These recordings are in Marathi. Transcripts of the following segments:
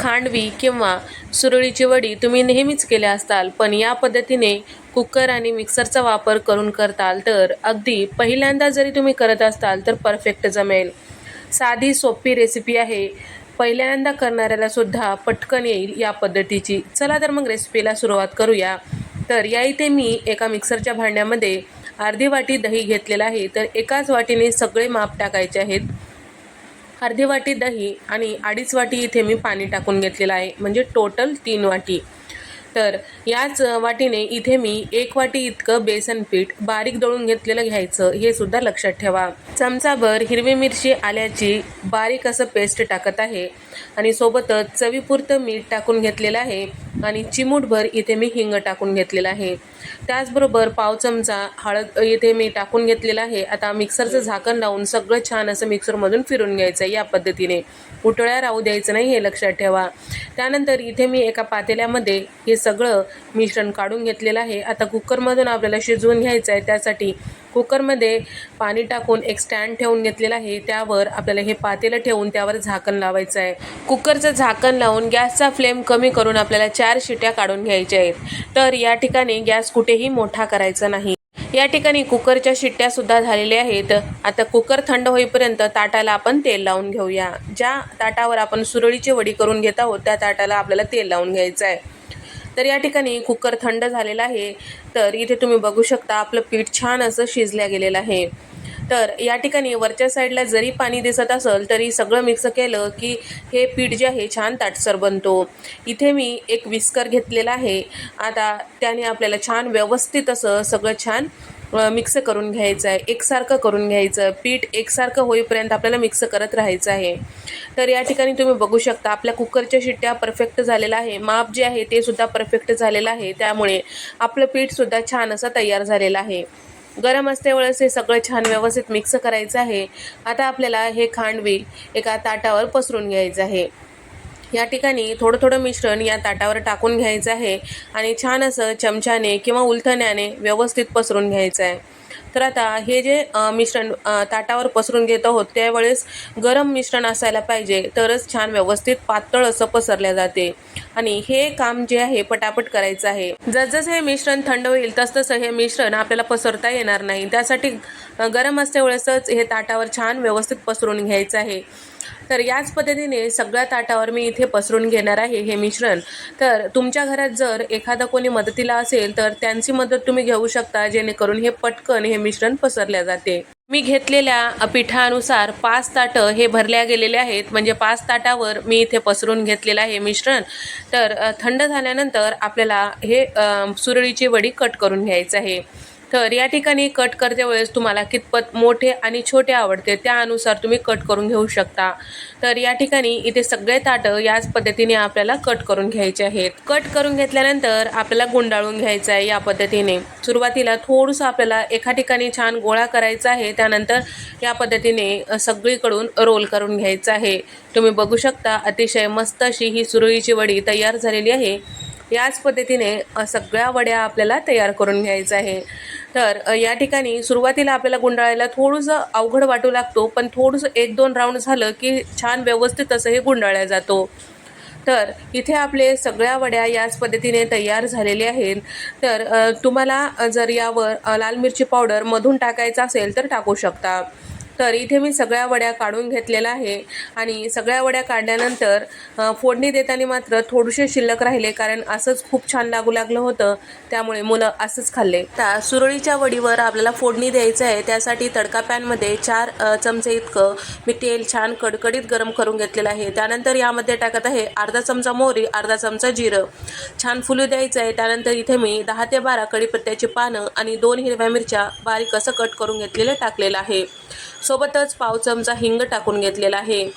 खांडवी किंवा सुरळीची वडी तुम्ही नेहमीच केल्या असताल पण या पद्धतीने कुकर आणि मिक्सरचा वापर करून करताल तर अगदी पहिल्यांदा जरी तुम्ही करत असताल तर परफेक्ट जमेल. साधी सोपी रेसिपी आहे. पहिल्यांदा करणाऱ्याला सुद्धा पटकन येईल या पद्धतीची. चला तर मग रेसिपीला सुरुवात करूया. तर या इथे मी एका मिक्सरच्या भांड्यामध्ये अर्धी वाटी दही घेतलेलं आहे. तर एकाच वाटीने सगळे माप टाकायचे आहेत. अर्धी वाटी दही आणि अडीच वाटी इथे मी पाणी टाकून घेतलेलं आहे. म्हणजे टोटल तीन वाटी. तर याच वाटीने इथे मी एक वाटी इतकं बेसन पीठ बारीक दळून घेतलेलं घ्यायचं हे सुद्धा लक्षात ठेवा. चमचाभर हिरवी मिरची आल्याची बारीक असं पेस्ट टाकत आहे आणि सोबतच चवीपुरतं मीठ टाकून घेतलेलं आहे. आणि चिमूटभर इथे मी हिंग टाकून घेतलेलं आहे. त्याचबरोबर पाव चमचा हळद इथे मी टाकून घेतलेला आहे. आता मिक्सरचं झाकण लावून सगळं छान असं मिक्सरमधून फिरून घ्यायचं आहे या पद्धतीने. उटळ्या राहू द्यायचं नाही हे लक्षात ठेवा. त्यानंतर इथे मी एका पातेल्यामध्ये हे सगळं मिश्रण काढून घेतलेलं आहे. आता कुकरमधून आपल्याला शिजवून घ्यायचं आहे. त्यासाठी कुकरमध्ये पाणी टाकून एक स्टँड ठेवून घेतलेलं आहे. त्यावर आपल्याला हे पातेलं ठेवून त्यावर झाकण लावायचं आहे. कुकरचं झाकण लावून गॅसचा फ्लेम कमी करून आपल्याला चार शिट्या काढून घ्यायच्या आहेत. तर या ठिकाणी गॅस कुठेही मोठा करायचा नाही. या ठिकाणी कुकरच्या शिट्ट्या सुद्धा झालेल्या आहेत. आता कुकर थंड होईपर्यंत ताटाला आपण तेल लावून घेऊया. ज्या ताटावर आपण सुरळीची वडी करून घेत आहोत त्या ताटाला आपल्याला तेल लावून घ्यायचं आहे. तर या ठिकाणी कुकर थंड झालेला आहे. तर इथे तुम्ही बघू शकता आपलं पीठ छान असं शिजल्या गेलेलं आहे. तर या ठिकाणी वरच्या साईडला जरी पाणी दिसत असेल तरी सगळं मिक्स केलं की हे पीठ जे आहे छान ताटसर बनतो. इथे मी एक विस्कर घेतलेला आहे. आता त्याने आपल्याला छान व्यवस्थित असं सगळं छान मिक्स करून घ्यायचं आहे एकसारखं करून घ्यायचं पीठ एकसारखं होईपर्यंत आपल्याला मिक्स करत राहायचं आहे. तर या ठिकाणी तुम्ही बघू शकता आपल्या कुकरच्या शिट्ट्या परफेक्ट झालेलं आहे. माप जे आहे ते सुद्धा परफेक्ट झालेलं आहे. त्यामुळे आपलं पीठसुद्धा छान असं तयार झालेलं आहे. गरम असतेवेळेस हे सगळं छान व्यवस्थित मिक्स करायचं आहे. आता आपल्याला हे खांडवी एका ताटावर पसरून घ्यायचं आहे. या ठिकाणी थोडं थोडं मिश्रण या ताटावर टाकून घ्यायचं आहे आणि छान असं चमच्याने किंवा उलथण्याने व्यवस्थित पसरून घ्यायचं आहे. तर आता हे जे मिश्रण ताटावर पसरून घेत आहोत त्यावेळेस गरम मिश्रण असायला पाहिजे तरच छान व्यवस्थित पातळ असं पसरल्या जाते. आणि हे काम जे आहे पटापट करायचं आहे. जसजसं हे मिश्रण थंड होईल तसतसं हे मिश्रण आपल्याला पसरता येणार नाही. त्यासाठी गरम असल्यावेळेसच हे ताटावर छान व्यवस्थित पसरून घ्यायचं आहे. तर याच पद्धतीने सगळ्या ताटावर मी इथे पसरून घेणार आहे हे मिश्रण. तर तुमच्या घरात जर एखादा कोणी मदतीला असेल तर त्यांची मदत तुम्ही घेऊ शकता जेणेकरून हे पटकन हे मिश्रण पसरल्या जाते. मी घेतलेल्या पिठानुसार पाच ताटं हे भरल्या गेलेले आहेत. म्हणजे पाच ताटावर मी इथे पसरून घेतलेलं आहे मिश्रण. तर थंड झाल्यानंतर आपल्याला हे सुरळीची वडी कट करून घ्यायचं आहे. तर या ठिकाणी कट करते वेळेस तुम्हाला कितपत मोठे आणि छोटे आवडते त्यानुसार तुम्ही कट करून घेऊ शकता. तर या ठिकाणी इथे सगळे ताटं याच पद्धतीने आपल्याला कट करून घ्यायचे आहेत. कट करून घेतल्यानंतर आपल्याला गुंडाळून घ्यायचं आहे या पद्धतीने. सुरुवातीला थोडंसं आपल्याला एका ठिकाणी छान गोळा करायचा आहे. त्यानंतर या पद्धतीने सगळीकडून रोल करून घ्यायचं आहे. तुम्ही बघू शकता अतिशय मस्त अशी ही सुरळीची वडी तयार झालेली आहे. याच पद्धतीने सगळ्या वड्या आपल्याला तयार करून घ्यायचं आहे. तर या ठिकाणी सुरुवातीला आपल्याला गुंडाळायला थोडंसं अवघड वाटू लागतो पण थोडंसं एक दोन राऊंड झालं की छान व्यवस्थित असं हे गुंडाळल्या जातो. तर इथे आपले सगळ्या वड्या याच पद्धतीने तयार झालेले आहेत. तर तुम्हाला जर यावर लाल मिरची पावडर मधून टाकायचं असेल तर टाकू शकता. तर इथे मी सगळ्या वड्या काढून घेतलेल्या आहे. आणि सगळ्या वड्या काढल्यानंतर फोडणी देताना मात्र थोडेसे शिल्लक राहिले कारण असंच खूप छान लागू लागलं होतं. त्यामुळे मुलं असंच खाल्ले. आता सुरळीच्या वडीवर आपल्याला फोडणी द्यायचं आहे. त्यासाठी तडका पॅनमध्ये चार चमचे इतकं मी तेल छान कडकडीत गरम करून घेतलेलं आहे. त्यानंतर यामध्ये टाकत आहे अर्धा चमचा मोहरी अर्धा चमचा जिरं. छान फुलू द्यायचं आहे. त्यानंतर इथे मी दहा ते बारा कडीपत्त्याची पानं आणि दोन हिरव्या मिरच्या बारीक असं कट करून घेतलेलं टाकलेलं आहे. सोबतच पाव चमचा हिंग टाकून घेतलेला आहे.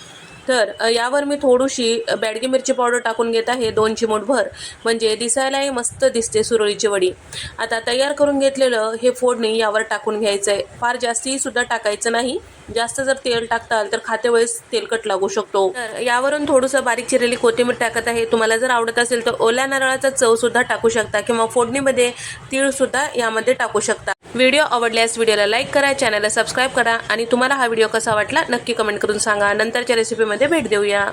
तर यावर मी थोडीशी बॅडगी मिरची पावडर टाकून घेत आहे दोन चिमूटभर म्हणजे दिसायलाही मस्त दिसते सुरळीची वडी. आता तयार करून घेतलेलं हे फोडणी यावर टाकून घ्यायचं आहे फार जास्ती सुद्धा टाकायचं नाही. जास्त जर तेल टाकताल तर खाते वेळेस तेलकट लागू शकतो. तर यावरून थोडंसं बारीक चिरलेली कोथिंबीर टाकत आहे. तुम्हाला जर आवडत असेल तर ओल्या नारळाचा चवसुद्धा टाकू शकता किंवा फोडणीमध्ये तीळसुद्धा यामध्ये टाकू शकता. व्हिडिओ आवडल्यास व्हिडिओला लाईक करा चॅनलला सबस्क्राईब करा आणि तुम्हाला हा व्हिडिओ कसा वाटला नक्की कमेंट करून सांगा. नंतरच्या रेसिपीमध्ये भेट देऊया.